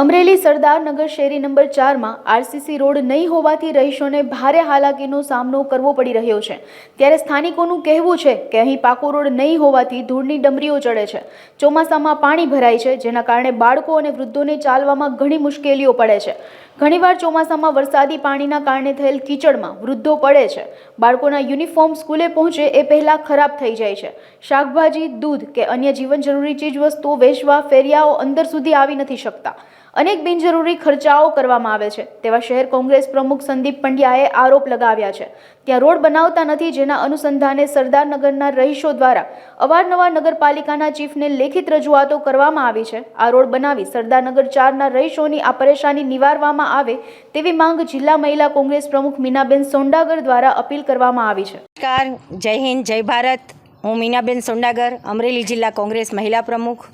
અમરેલી સરદારનગર શેરી નંબર ચારમાં RCC road નહીં હોવાથી રહીશોને ભારે હાલાકીનો સામનો કરવો પડી રહ્યો છે. ત્યારે સ્થાનિકોનું કહેવું છે કે અહીં પાકો રોડ નહીં હોવાથી ધૂળની ડમરીઓ ચડે છે. ચોમાસામાં પાણી ભરાય છે, જેના કારણે બાળકો અને વૃદ્ધોને ચાલવામાં ઘણી મુશ્કેલીઓ પડે છે. ઘણીવાર ચોમાસામાં વરસાદી પાણીના કારણે થયેલ કીચડમાં વૃદ્ધો પડે છે. બાળકોના યુનિફોર્મ સ્કૂલે પહોંચે એ પહેલાં ખરાબ થઈ જાય છે. શાકભાજી, દૂધ કે અન્ય જીવન જરૂરી ચીજવસ્તુઓ વેચવા ફેરિયાઓ અંદર સુધી આવી નથી શકતા. અનેક બિનજરૂરી ખર્ચાઓ કરવામાં આવે છે. તેવા શહેર કોંગ્રેસ પ્રમુખ સંદીપ પંડ્યાએ આરોપ લગાવ્યા છે ત્યાં રોડ બનાવતા નથી જેના અનુસંધાને સરદારનગરના રહીશો દ્વારા અવારનવાર નગરપાલિકાના ચીફને લેખિત રજૂઆતો કરવામાં આવી છે. આ રોડ બનાવી સરદારનગર ચારના રહીશોની આ પરેશાની નિવારવામાં આવે તેવી માંગ જિલ્લા મહિલા કોંગ્રેસ પ્રમુખ મીનાબેન સોંડાગર દ્વારા અપીલ કરવામાં આવી છે. નમસ્કાર, જય હિન્દ, જય ભારત. હું મીનાબેન સોંડાગર, અમરેલી જિલ્લા કોંગ્રેસ મહિલા પ્રમુખ.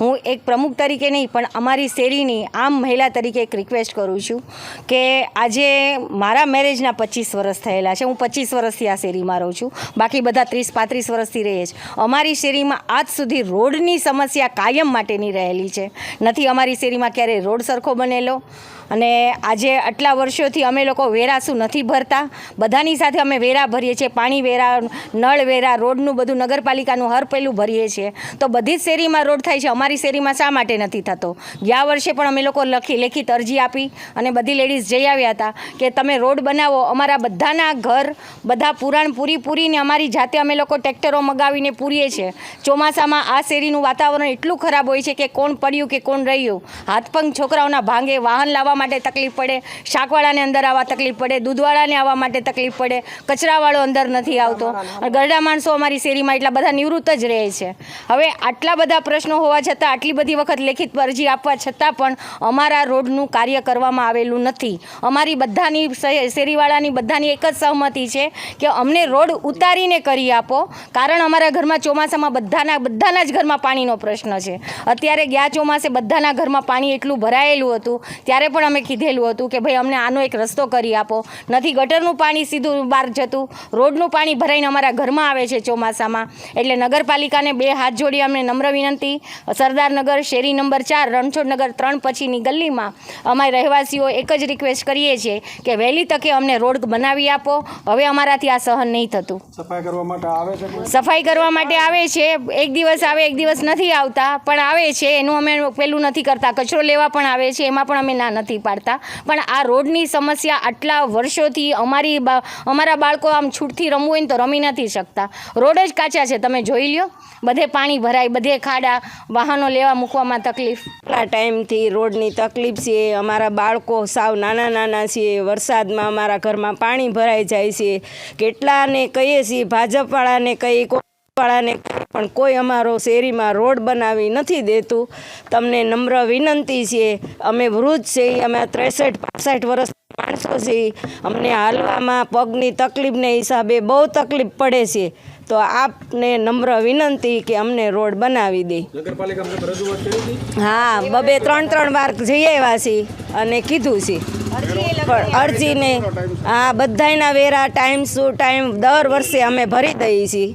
હું એક પ્રમુખ તરીકે નહીં, પણ અમારી શેરીની આમ મહિલા તરીકે એક રિક્વેસ્ટ કરું છું કે આજે મારા મેરેજના પચીસ વર્ષ થયેલા છે. હું પચીસ વર્ષથી આ શેરીમાં રહું છું. બાકી બધા ત્રીસ, પાંત્રીસ વર્ષથી રહે છે. અમારી શેરીમાં આજ સુધી રોડની સમસ્યા કાયમ માટેની રહેલી છે. નથી અમારી શેરીમાં ક્યારેય રોડ સરખો બનેલો. અને આજે આટલા વર્ષોથી અમે લોકો વેરા શું નથી ભરતા. બધાની સાથે અમે વેરા ભરીએ છીએ. પાણી વેરા, નળ વેરા, રોડનું બધું નગરપાલિકાનું હર પહેલું ભરીએ છીએ. તો બધી જ શેરીમાં રોડ થાય છે. અમારી શેરીમાં શા માટે નથી થતો? ગયા વર્ષે પણ અમે લોકો લખી, લેખિત અરજી આપી અને બધી લેડીઝ જઈ આવ્યા હતા કે તમે રોડ બનાવો. અમારા બધાના ઘર, બધા પુરાણ પૂરી પૂરીને અમારી જાતે અમે લોકો ટ્રેક્ટરો મગાવીને પૂરીએ છીએ. ચોમાસામાં આ શેરીનું વાતાવરણ એટલું ખરાબ હોય છે કે કોણ પડ્યું કે કોણ રહ્યું? હાથપંગ છોકરાઓના ભાંગે વાહન લાવવા માટે તકલીફ પડે, શાકવાળાને અંદર આવવા તકલીફ પડે, દૂધવાળાને આવવા માટે તકલીફ પડે, કચરાવાળો અંદર નથી આવતો. ગરડા માણસો અમારી શેરીમાં એટલા બધા નિવૃત્ત જ રહે છે. હવે આટલા બધા પ્રશ્નો હોવા છતાં, આટલી બધી વખત લેખિત અરજી આપવા છતાં પણ અમારા રોડનું કાર્ય કરવામાં આવેલું નથી. અમારી બધાની શેરીવાળાની બધાની એક જ સહમતિ છે કે અમને રોડ ઉતારીને કરી આપો, કારણ અમારા ઘરમાં ચોમાસામાં બધાના બધાના જ ઘરમાં પાણીનો પ્રશ્ન છે. અત્યારે ગયા ચોમાસે બધાના ઘરમાં પાણી એટલું ભરાયેલું હતું, ત્યારે પણ અમે કીધેલું હતું કે ભાઈ અમને આનો એક રસ્તો કરી આપો. નથી ગટરનું પાણી સીધું બહાર જતું. રોડનું પાણી ભરાઈને અમારા ઘરમાં આવે છે ચોમાસામાં. એટલે નગરપાલિકાને બે હાથ જોડી અમને નમ્ર વિનંતી. સરદારનગર શેરી નંબર ચાર રણછોડનગર ત્રણ પછીની ગલીમાં અમારે રહેવાસીઓ એક જ રિક્વેસ્ટ કરીએ છીએ કે વહેલી તકે અમને રોડ બનાવી આપો. હવે અમારાથી આ સહન નહીં થતું. સફાઈ કરવા માટે આવે છે સફાઈ કરવા માટે આવે છે. એક દિવસ આવે એક દિવસ નથી આવતા. પણ આવે છે. એનું અમે પેલું નથી કરતા. કચરો લેવા પણ આવે છે. એમાં પણ અમે ના નથી પાડતા. પણ આ રોડની સમસ્યા આટલા વર્ષોથી અમારી અમારા બાળકો આમ છૂટથી રમવું હોય ને તો રમી નથી શકતા. રોડ જ કાચા છે, તમે જોઈ લ્યો. બધે પાણી ભરાય, બધે ખાડા, વાહનો લેવા મૂકવામાં તકલીફ. આટલા ટાઈમથી રોડની તકલીફ છે, અમારા બાળકો સાવ નાના નાના છે, વરસાદમાં અમારા ઘરમાં પાણી ભરાઈ જાય છે. કેટલાને કહીએ છીએ, ભાજપવાળાને કહી વાળાને પણ કોઈ અમારો શેરીમાં રોડ બનાવી નથી દેતું. તમને નમ્ર વિનંતી છે. અમે વૃદ્ધ છીએ અમે ત્રેસઠ પાસઠ વર્ષ માણસો છીએ અમને હાલવામાં પગની તકલીફને હિસાબે બહુ તકલીફ પડે છે. તો આપને નમ્ર વિનંતી કે અમને રોડ બનાવી દે. હા બબે ત્રણ ત્રણ વાર જઈ આવ્યા છીએ અને કીધું છે. પણ અરજીને હા બધાયના વેરા ટાઈમ શું ટાઈમ દર વર્ષે અમે ભરી દઈએ છીએ.